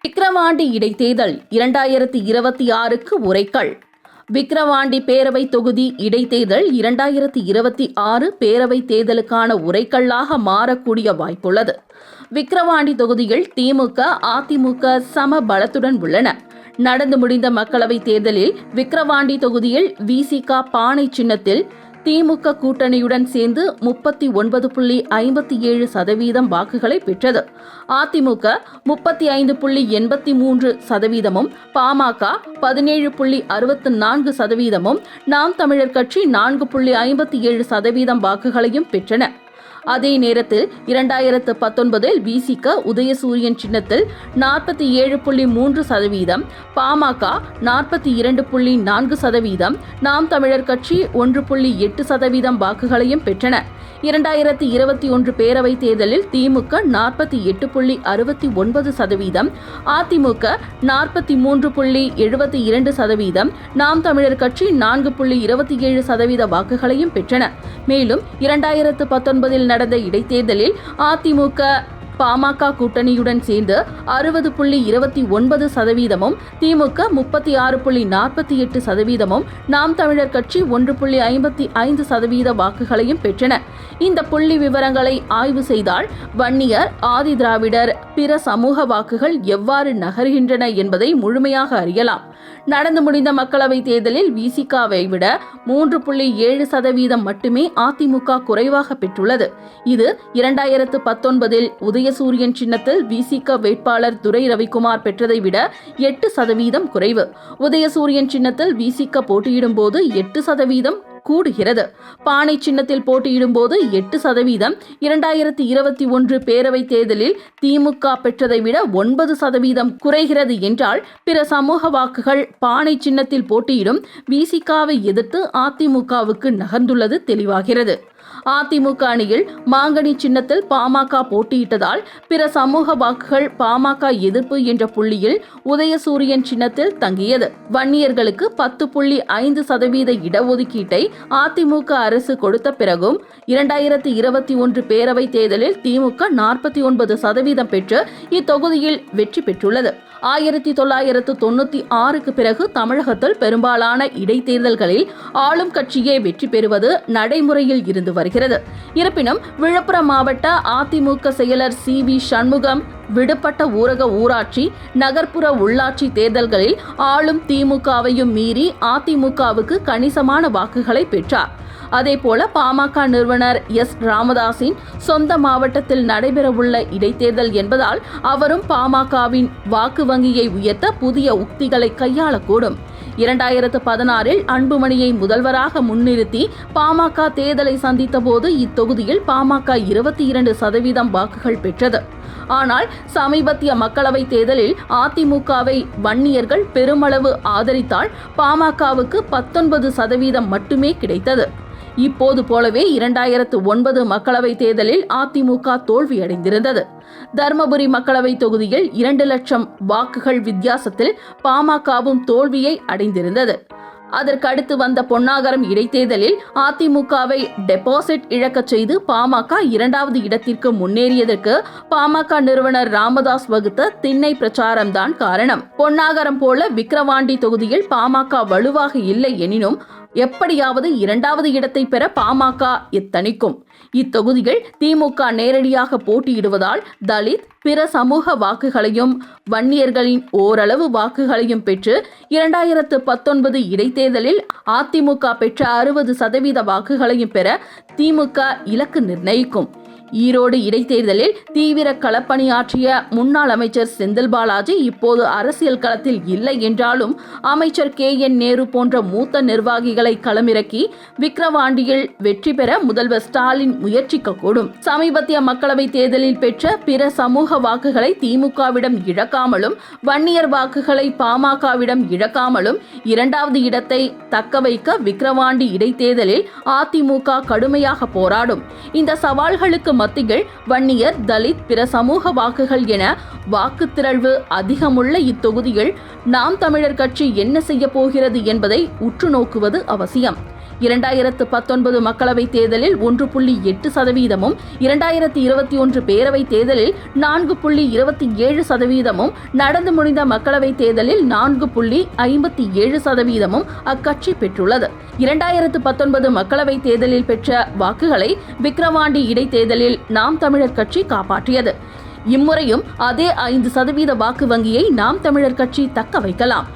விக்கிரவாண்டி இடைத்தேர்தல் இரண்டாயிரத்தி இருபத்தி ஆறுக்கு உரைக்கல் விக்கிரவாண்டி பேரவை தொகுதி இடைத்தேர்தல் இரண்டாயிரத்தி இருபத்தி ஆறு பேரவை தேர்தலுக்கான உரைக்கல்லாக மாறக்கூடிய வாய்ப்புள்ளது. விக்கிரவாண்டி தொகுதியில் திமுக அதிமுக சம பலத்துடன் உள்ளன. நடந்து முடிந்த மக்களவைத் தேர்தலில் விக்கிரவாண்டி தொகுதியில் விசிகா பானை சின்னத்தில் திமுக கூட்டணியுடன் சேர்ந்து முப்பத்தி ஒன்பது புள்ளி ஐம்பத்தி ஏழு சதவீதம் வாக்குகளை பெற்றது. அதிமுக முப்பத்தி ஐந்து புள்ளி எண்பத்தி மூன்று சதவீதமும் பாமக பதினேழு புள்ளி அறுபத்து நான்கு சதவீதமும் நாம் தமிழர் கட்சி நான்கு புள்ளி ஐம்பத்தி ஏழு சதவீதம் வாக்குகளையும் பெற்றன. அதே நேரத்தில் இரண்டாயிரத்து பத்தொன்பதில் பிசிக உதயசூரியன் சின்னத்தில் நாற்பத்தி ஏழு புள்ளி மூன்று சதவீதம் பாமக நாற்பத்தி இரண்டு புள்ளி நான்கு சதவீதம் நாம் தமிழர் கட்சி ஒன்று புள்ளி எட்டு சதவீதம் வாக்குகளையும் பெற்றன. இரண்டாயிரத்தி இருபத்தி ஒன்று பேரவைத் தேர்தலில் திமுக நாற்பத்தி எட்டு புள்ளி அறுபத்தி ஒன்பது சதவீதம் அதிமுக நாற்பத்தி மூன்று புள்ளி எழுபத்தி இரண்டு சதவீதம் நாம் தமிழர் கட்சி நான்கு புள்ளி இருபத்தி ஏழு சதவீத வாக்குகளையும் பெற்றன. மேலும் இரண்டாயிரத்து பத்தொன்பதில் நடந்த இடைத்தேர்தலில் அதிமுக பாமக கூட்டணியுடன் சேர்ந்து அறுபது புள்ளி இருபத்தி ஒன்பது சதவீதமும் திமுக முப்பத்தி ஆறு புள்ளி நாற்பத்தி எட்டு சதவீதமும் நாம் தமிழர் கட்சி ஒன்று புள்ளி ஐம்பத்தி ஐந்து சதவீத வாக்குகளையும் பெற்றன. இந்த புள்ளி விவரங்களை ஆய்வு செய்தால் வன்னியர் ஆதி திராவிடர் பிற சமூக வாக்குகள் எவ்வாறு நகர்கின்றன என்பதை முழுமையாக அறியலாம். நடந்து முடிந்த மக்களவை தேர்தலில் விசிகாவை விட மூன்று புள்ளி ஏழு சதவீதம் மட்டுமே அதிமுக குறைவாக பெற்றுள்ளது. இது இரண்டாயிரத்து பத்தொன்பதில் உதயசூரியன் சின்னத்தில் விசிக வேட்பாளர் துரை ரவிக்குமார் பெற்றதை விட எட்டு சதவீதம் குறைவு. உதயசூரியன் சின்னத்தில் விசிக போட்டியிடும் போது எட்டு சதவீதம் கூடுகிறது. பானை சின்னத்தில் போட்டியிடும் போது எட்டு சதவீதம் இரண்டாயிரத்தி இருபத்தி ஒன்று பேரவைத் தேர்தலில் திமுக பெற்றதை விட ஒன்பது சதவீதம் குறைகிறது என்றால் பிற சமூக வாக்குகள் பானை சின்னத்தில் போட்டியிடும் விசிகாவை எதிர்த்து அதிமுகவுக்கு நகர்ந்துள்ளது தெளிவாகிறது. அதிமுக அணியில் மாங்கனி சின்னத்தில் பாமக போட்டியிட்டதால் பிற சமூக வாக்குகள் பாமக எதிர்ப்பு என்ற புள்ளியில் உதயசூரியன் சின்னத்தில் தங்கியது. வன்னியர்களுக்கு பத்து புள்ளி ஐந்து சதவீத இடஒதுக்கீட்டை அதிமுக அரசு கொடுத்த பிறகும் இரண்டாயிரத்தி இருபத்தி ஒன்று பேரவைத் தேர்தலில் திமுக நாற்பத்தி ஒன்பது சதவீதம் பெற்று இத்தொகுதியில் வெற்றி பெற்றுள்ளது. ஆயிரத்தி தொள்ளாயிரத்து தொண்ணூத்தி ஆறுக்கு பிறகு தமிழகத்தில் பெரும்பாலான இடைத்தேர்தல்களில் ஆளும் கட்சியே வெற்றி பெறுவது நடைமுறையில் இருந்து வருகிறது. இருப்பினும் விழுப்புரம் மாவட்ட அதிமுக செயலர் சி வி சண்முகம் விடுபட்ட ஊரக ஊராட்சி நகர்ப்புற உள்ளாட்சி தேர்தல்களில் ஆளும் திமுகவையும் மீறி அதிமுகவுக்கு கணிசமான வாக்குகளை பெற்றார். அதேபோல பாமக நிறுவனர் எஸ். ராமதாஸின் சொந்த மாவட்டத்தில் நடைபெறவுள்ள இடைத்தேர்தல் என்பதால் அவரும் பாமகவின் வாக்கு வங்கியை உயர்த்த புதிய உக்திகளை கையாளக்கூடும். இரண்டாயிரத்து பதினாறில் அன்புமணியை முதல்வராக முன்னிறுத்தி பாமக தேர்தலை சந்தித்த போது இத்தொகுதியில் பாமக இருபத்தி இரண்டு சதவீதம் வாக்குகள் பெற்றது. ஆனால் சமீபத்திய மக்களவைத் தேர்தலில் அதிமுகவை வன்னியர்கள் பெருமளவு ஆதரித்தால் பாமகவுக்கு பத்தொன்பது சதவீதம் மட்டுமே கிடைத்தது. இப்போது போலவே இரண்டாயிரத்து ஒன்பது மக்களவைத் தேர்தலில் அதிமுக தோல்வியடைந்திருந்தது. தருமபுரி மக்களவைத் தொகுதியில் இரண்டு லட்சம் வாக்குகள் வித்தியாசத்தில் பாமகவும் தோல்வியை அடைந்திருந்தது. அதற்கடுத்து வந்த பொன்னாகரம் இடைத்தேர்தலில் அதிமுகவை டெபாசிட் இழக்கச் செய்து பாமக இரண்டாவது இடத்திற்கு முன்னேறியதற்கு பாமக நிறுவனர் ராமதாஸ் வகுத்த திண்ணை பிரச்சாரம்தான் காரணம். பொன்னாகரம் போல விக்கிரவாண்டி தொகுதியில் பாமக வலுவாக இல்லை எனினும் எப்படியாவது இரண்டாவது இடத்தை பெற பாமக எத்தனிக்கும் இத்தொகுதிகள் திமுக நேரடியாக போட்டியிடுவதால் தலித் பிற சமூக வாக்குகளையும் வன்னியர்களின் ஓரளவு வாக்குகளையும் பெற்று இரண்டாயிரத்து பத்தொன்பது இடைத்தேர்தலில் அதிமுக பெற்ற அறுபது சதவீத வாக்குகளையும் பெற திமுக இலக்கு நிர்ணயிக்கும். ஈரோடு இடைத்தேர்தலில் தீவிர களப்பணியாற்றிய முன்னாள் அமைச்சர் செந்தில் பாலாஜி இப்போது அரசியல் களத்தில் இல்லை என்றாலும் அமைச்சர் கே என் நேரு போன்ற மூத்த நிர்வாகிகளை களமிறக்கி விக்கிரவாண்டியில் வெற்றி பெற முதல்வர் ஸ்டாலின் முயற்சிக்கக்கூடும். சமீபத்திய மக்களவைத் தேர்தலில் பெற்ற பிற சமூக வாக்குகளை திமுகவிடம் இழக்காமலும் வன்னியர் வாக்குகளை பாமகவிடம் இழக்காமலும் இரண்டாவது இடத்தை தக்க வைக்க விக்கிரவாண்டி இடைத்தேர்தலில் அதிமுக கடுமையாக போராடும். இந்த சவால்களுக்கு மத்தியில் வன்னியர் தலித் பிற சமூக வாக்குகள் என வாக்குத்திரள்வு அதிகமுள்ள இத்தொகுதியில் நாம் தமிழர் கட்சி என்ன செய்ய போகிறது என்பதை உற்று நோக்குவது அவசியம். இரண்டாயிரத்து பத்தொன்பது மக்களவைத் தேர்தலில் ஒன்று புள்ளி எட்டு சதவீதமும் இரண்டாயிரத்தி இருபத்தி ஒன்று பேரவைத் தேர்தலில் நான்கு புள்ளி இருபத்தி ஏழு சதவீதமும் நடந்து முடிந்த மக்களவைத் தேர்தலில் நான்கு புள்ளி ஐம்பத்தி ஏழு சதவீதமும் அக்கட்சி பெற்றுள்ளது. இரண்டாயிரத்து பத்தொன்பது மக்களவைத் தேர்தலில் பெற்ற வாக்குகளை விக்ரவாண்டி இடைத்தேர்தலில் நாம் தமிழர் கட்சி காப்பாற்றியது. இம்முறையும் அதே ஐந்து சதவீத வாக்கு வங்கியை நாம் தமிழர் கட்சி தக்க வைக்கலாம்.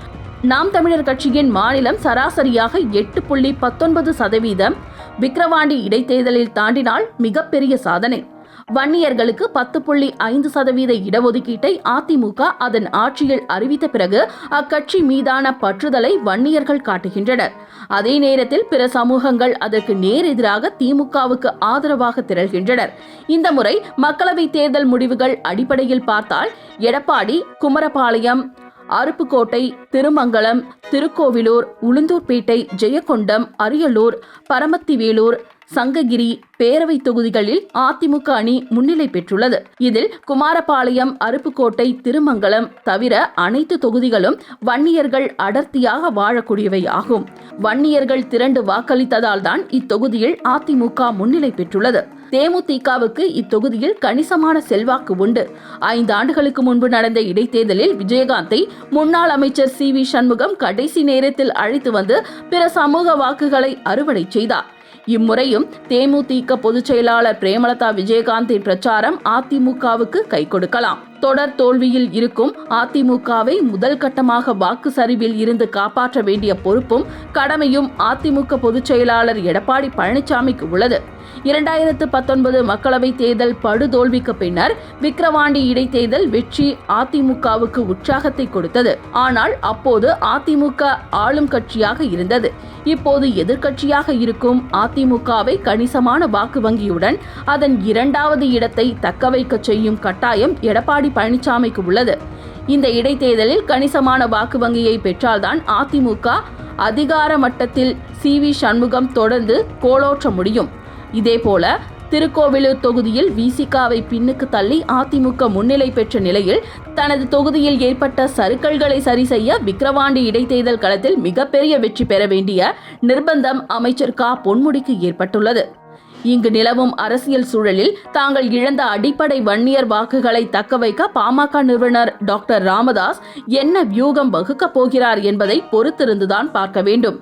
நாம் தமிழர் கட்சியின் மாநிலம் சராசரியாக எட்டு புள்ளி பத்தொன்பது சதவீதம். விக்கிரவாண்டி இடைத்தேர்தலில் தாண்டினால் மிகப்பெரிய சாதனை. வன்னியர்களுக்கு பத்து புள்ளி ஐந்து சதவீத இடஒதுக்கீட்டை அதிமுக அதன் ஆட்சியில் அறிவித்த பிறகு அக்கட்சி மீதான பற்றுதலை வன்னியர்கள் காட்டுகின்றனர். அதே நேரத்தில் பிற சமூகங்கள் அதற்கு நேரெதிராக திமுகவுக்கு ஆதரவாக திரள்கின்றனர். இந்த முறை மக்களவைத் தேர்தல் முடிவுகள் அடிப்படையில் பார்த்தால் எடப்பாடி குமரபாளையம் அருப்புக்கோட்டை திருமங்கலம் திருக்கோவிலூர் உளுந்தூர்பேட்டை ஜெயக்கொண்டம் அரியலூர் பரமத்திவேலூர் சங்ககிரி பேரவை தொகுதிகளில் அதிமுக அணி முன்னிலை பெற்றுள்ளது. இதில் குமாரபாளையம் அருப்புக்கோட்டை திருமங்கலம் தவிர அனைத்து தொகுதிகளும் வன்னியர்கள் அடர்த்தியாக வாழக்கூடியவை ஆகும். வன்னியர்கள் திரண்டு வாக்களித்ததால் தான் இத்தொகுதியில் அதிமுக முன்னிலை பெற்றுள்ளது. தேமுதிகவுக்கு இத்தொகுதியில் கணிசமான செல்வாக்கு உண்டு. ஐந்து ஆண்டுகளுக்கு முன்பு நடந்த இடைத்தேர்தலில் விஜயகாந்தை முன்னாள் அமைச்சர் சி வி சண்முகம் கடைசி நேரத்தில் அழைத்து வந்து பிற சமூக வாக்குகளை அறுவடை செய்தார். இம்முறையும் தேமுதிக பொதுச் செயலாளர் பிரேமலதா விஜயகாந்தின் பிரச்சாரம் அதிமுகவுக்கு கை கொடுக்கலாம். தொடர் தோல்வியில் இருக்கும் அதிமுகவை முதல் கட்டமாக வாக்கு சரிவில் இருந்து காப்பாற்ற வேண்டிய பொறுப்பும் கடமையும் அதிமுக பொதுச் செயலாளர் எடப்பாடி பழனிசாமிக்கு உள்ளது. இரண்டாயிரத்து பத்தொன்பது மக்களவைத் தேர்தல் படுதோல்விக்கு பின்னர் விக்கிரவாண்டி இடைத்தேர்தல் வெற்றி அதிமுகவுக்கு உற்சாகத்தை கொடுத்தது. ஆனால் அப்போது அதிமுக ஆளும் கட்சியாக இருந்தது. இப்போது எதிர்க்கட்சியாக இருக்கும் அதிமுகவை கணிசமான வாக்கு வங்கியுடன் அதன் இரண்டாவது இடத்தை தக்கவைக்க செய்யும் கட்டாயம் எடப்பாடி பழனிசாமிக்கு உள்ளது. இந்த இடைத்தேர்தலில் கணிசமான வாக்கு வங்கியை பெற்றால்தான் அதிமுக அதிகார மட்டத்தில் சி. வி. சண்முகம் தொடர்ந்து கோலோற்ற முடியும். இதேபோல திருக்கோவிலூர் தொகுதியில் விசிகாவை பின்னுக்கு தள்ளி அதிமுக முன்னிலை பெற்ற நிலையில் தனது தொகுதியில் ஏற்பட்ட சறுக்கல்களை சரி செய்ய விக்கிரவாண்டி இடைத்தேர்தல் களத்தில் மிகப்பெரிய வெற்றி பெற வேண்டிய நிர்பந்தம் அமைச்சர் க. பொன்முடிக்கு ஏற்பட்டுள்ளது. இங்கு நிலவும் அரசியல் சூழலில் தாங்கள் இழந்த அடிப்படை வன்னியர் வாக்குகளை தக்கவைக்க பாமக நிறுவனர் டாக்டர் ராமதாஸ் என்ன வியூகம் வகுக்கப் போகிறார் என்பதை பொறுத்திருந்துதான் பார்க்க வேண்டும்.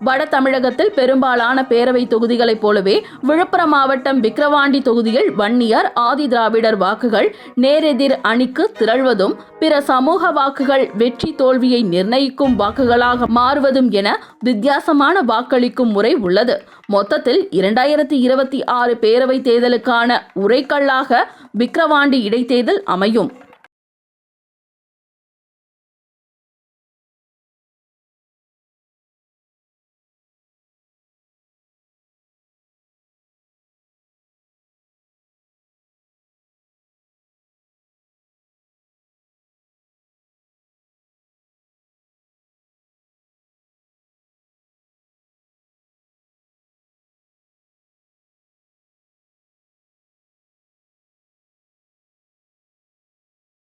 வட தமிழகத்தில் பெரும்பாலான பேரவை தொகுதிகளைப் போலவே விழுப்புரம் மாவட்டம் விக்கிரவாண்டி தொகுதியில் வன்னியர் ஆதி திராவிடர் வாக்குகள் நேரெதிர் அணிக்கு திரள்வதும் பிற சமூக வாக்குகள் வெற்றி தோல்வியை நிர்ணயிக்கும் வாக்குகளாக மாறுவதும் என வித்தியாசமான வாக்களிக்கும் முறை உள்ளது. மொத்தத்தில் இரண்டாயிரத்தி இருபத்தி ஆறு பேரவைத் தேர்தலுக்கான உரைக்கல்லாக விக்கிரவாண்டி இடைத்தேர்தல் அமையும்.